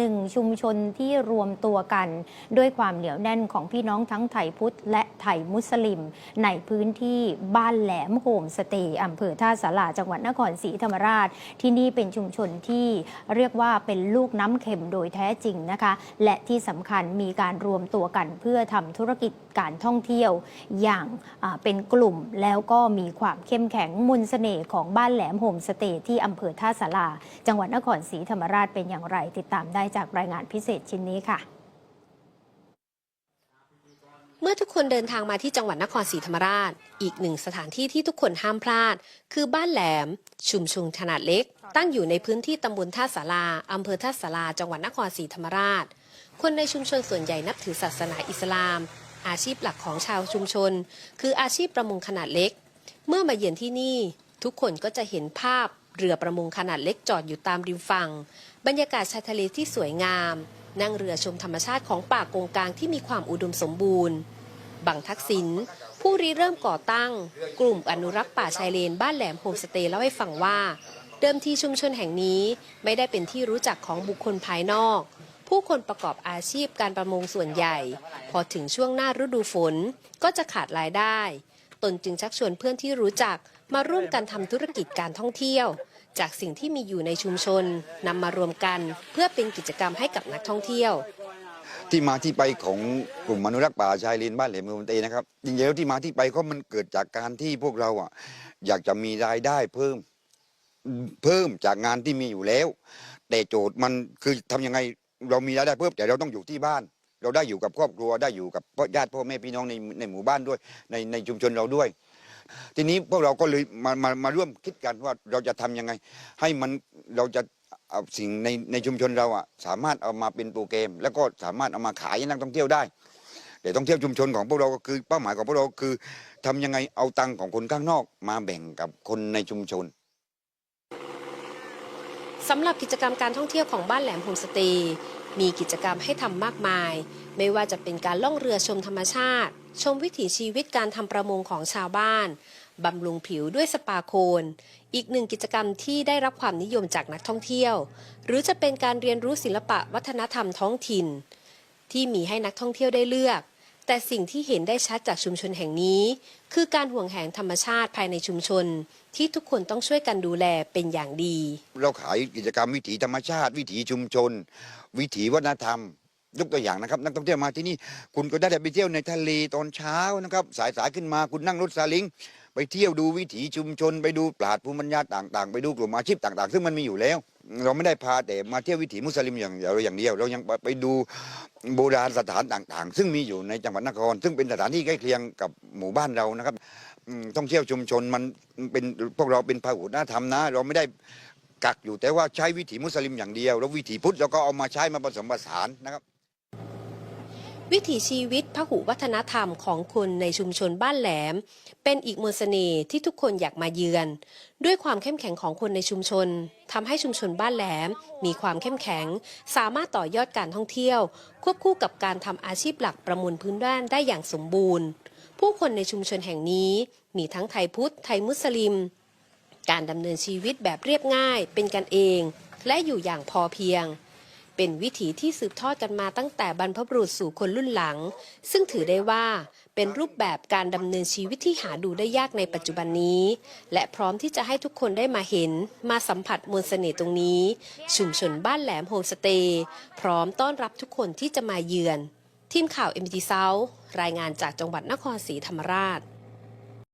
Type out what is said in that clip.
หนึ่งชุมชนที่รวมตัวกัน ด้วยความเหนียวแน่นของพี่น้องทั้งไทยพุทธและไทยมุสลิม ในพื้นที่บ้านแหลมโฮมสเตย์อำเภอท่าสาราจังหวัดนครศรีธรรมราช ที่นี่เป็นชุมชนที่เรียกว่าเป็นลูกน้ำเค็มโดยแท้จริงนะคะ และที่สำคัญมีการรวมตัวกันเพื่อทำธุรกิจการท่องเที่ยวอย่างเป็นกลุ่มแล้วก็มีความเข้มแข็งมนต์เสน่ห์ของบ้านแหลมโฮมสเตย์ที่อำเภอท่าสาราจังหวัดนครศรีธรรมราชเป็นอย่างไรติดตามได้จากรายงานพิเศษชิ้นนี้ค่ะ เมื่อทุกคนเดินทางมาที่จังหวัดนครศรีธรรมราช อีกหนึ่งสถานที่ที่ทุกคนห้ามพลาด คือบ้านแหลม ชุมชนขนาดเล็ก ตั้งอยู่ในพื้นที่ตำบลท่าสาราอำเภอท่าสาราจังหวัดนครศรีธรรมราช คนในชุมชนส่วนใหญ่นับถือศาสนาอิสลาม อาชีพหลักของชาวชุมชน คืออาชีพประมงขนาดเล็ก เมื่อมาเยือนที่นี่ ทุกคนก็จะเห็นภาพ เรือประมงขนาดเล็กจอดอยู่ตามริมฝั่ง บรรยากาศชายทะเลที่สวยงาม นั่งเรือชมธรรมชาติของป่ากงกลางที่มีความอุดมสมบูรณ์ บังทักษิณผู้ริเริ่มก่อตั้ง กลุ่มอนุรักษ์ป่าชายเลนบ้านแหลมโฮมสเตย์เล่าให้ฟังว่า เดิมทีชุมชนแห่งนี้ไม่ได้เป็นที่รู้จักของบุคคลภายนอก ผู้คนประกอบอาชีพการประมงส่วนใหญ่ พอถึงช่วงหน้าฤดูฝนก็จะขาดรายได้ ตนจึงชักชวนเพื่อนที่รู้จักมาร่วมกันทำธุรกิจการท่องเที่ยว จากสิ่งที่มีอยู่ในชุมชนนำมารวมกัน เพื่อเป็นกิจกรรมให้กับนักท่องเที่ยว ที่มาที่ไปของกลุ่มอนุรักษ์ป่าชายเลนบ้านแหลมเมืองเตนะครับจริงๆแล้วที่มาที่ไปก็มันเกิดจากการที่พวกเราอะอยากจะมีรายได้เพิ่มเพิ่มจากงานที่มีอยู่แล้ว แต่โจทย์มันคือทำยังไงเรามีรายได้เพิ่มแต่เราต้องอยู่ที่บ้าน เราได้อยู่กับครอบครัวได้อยู่กับพ่อญาติพ่อแม่พี่น้องในในหมู่บ้านด้วยในในชุมชนเราด้วย ทีนี้พวกเราก็เลยมามามาร่วมคิดกันว่าเราจะทำยังไง ให้มันเราจะเอาสิ่งในในชุมชนเราอะสามารถเอามาเป็นโปรแกรม แล้วก็สามารถเอามาขายให้นักท่องเที่ยวได้แต่ท่องเที่ยวชุมชนของพวกเราก็คือเป้าหมายของพวกเราคือทำยังไงเอาตังค์ของคนข้างนอก มาแบ่งกับคนในชุมชน สำหรับกิจกรรมการท่องเที่ยวของบ้านแหลมโฮมสเตย์ มีกิจกรรมให้ทำมากมาย ไม่ว่าจะเป็นการล่องเรือชมธรรมชาติ ชมวิถีชีวิตการทำประมงของชาวบ้านบำรุงผิวด้วยสปาโคน อีกหนึ่งกิจกรรมที่ได้รับความนิยมจากนักท่องเที่ยว หรือจะเป็นการเรียนรู้ศิลปะวัฒนธรรมท้องถิ่น ที่มีให้นักท่องเที่ยวได้เลือก แต่สิ่งที่เห็นได้ชัดจากชุมชนแห่งนี้ คือการห่วงแหนธรรมชาติภายในชุมชน ที่ทุกคนต้องช่วยกันดูแลเป็นอย่างดี เราขายกิจกรรมวิถีธรรมชาติ วิถีชุมชน วิถีวัฒนธรรมยกตัวอย่างนะครับ นักท่องเที่ยวมาที่นี่ คุณก็ได้ไปเที่ยวในทะเลตอนเช้านะครับ สายสายขึ้นมาคุณนั่งรถซาเลิงไปเที่ยวดูวิถีชุมชน ไปดูปราดภูมิปัญญาต่าง ๆ ไปดูกลุ่มอาชีพต่าง ๆ ซึ่งมันมีอยู่แล้ว เราไม่ได้พาแต่มาเที่ยววิถีมุสลิมอย่างเดียวอย่างเดียว เรายังไปดูโบราณสถานต่างๆ ซึ่งมีอยู่ในจังหวัดนคร ซึ่งเป็นสถานที่ใกล้เคียงกับหมู่บ้านเรานะครับท่องเที่ยวชุมชนมันเป็นพวกเราเป็นพหุนธรรมนะ เราไม่ได้กักอยู่แต่ว่าใช้วิถีมุสลิมอย่างเดียว แล้ววิถีพุทธเราก็เอามาใช้มาผสมผสานนะครับ วิถีชีวิตพหุวัฒนธรรมของคนในชุมชนบ้านแหลม เป็นอีกมนต์เสน่ห์ที่ทุกคนอยากมาเยือน ด้วยความเข้มแข็งของคนในชุมชนทำให้ชุมชนบ้านแหลม มีความเข้มแข็ง สามารถต่อยอดการท่องเที่ยว ควบคู่กับการทำอาชีพหลักประมวลพื้นบ้านได้อย่างสมบูรณ์ ผู้คนในชุมชนแห่งนี้ มีทั้งไทยพุทธไทยมุสลิม การดำเนินชีวิตแบบเรียบง่ายเป็นกันเอง และอยู่อย่างพอเพียง เป็นวิถีที่สืบทอดกันมาตั้งแต่บรรพบุรุษสู่คนรุ่นหลัง ซึ่งถือได้ว่าเป็นรูปแบบการดำเนินชีวิตที่หาดูได้ยากในปัจจุบันนี้ และพร้อมที่จะให้ทุกคนได้มาเห็น มาสัมผัสมวลเสน่ห์ตรงนี้ ชุมชนบ้านแหลมโฮมสเตย์พร้อมต้อนรับทุกคนที่จะมาเยือน ทีมข่าว m อ็ม u รายงานจากจังหวัดนครศรีธรรมราช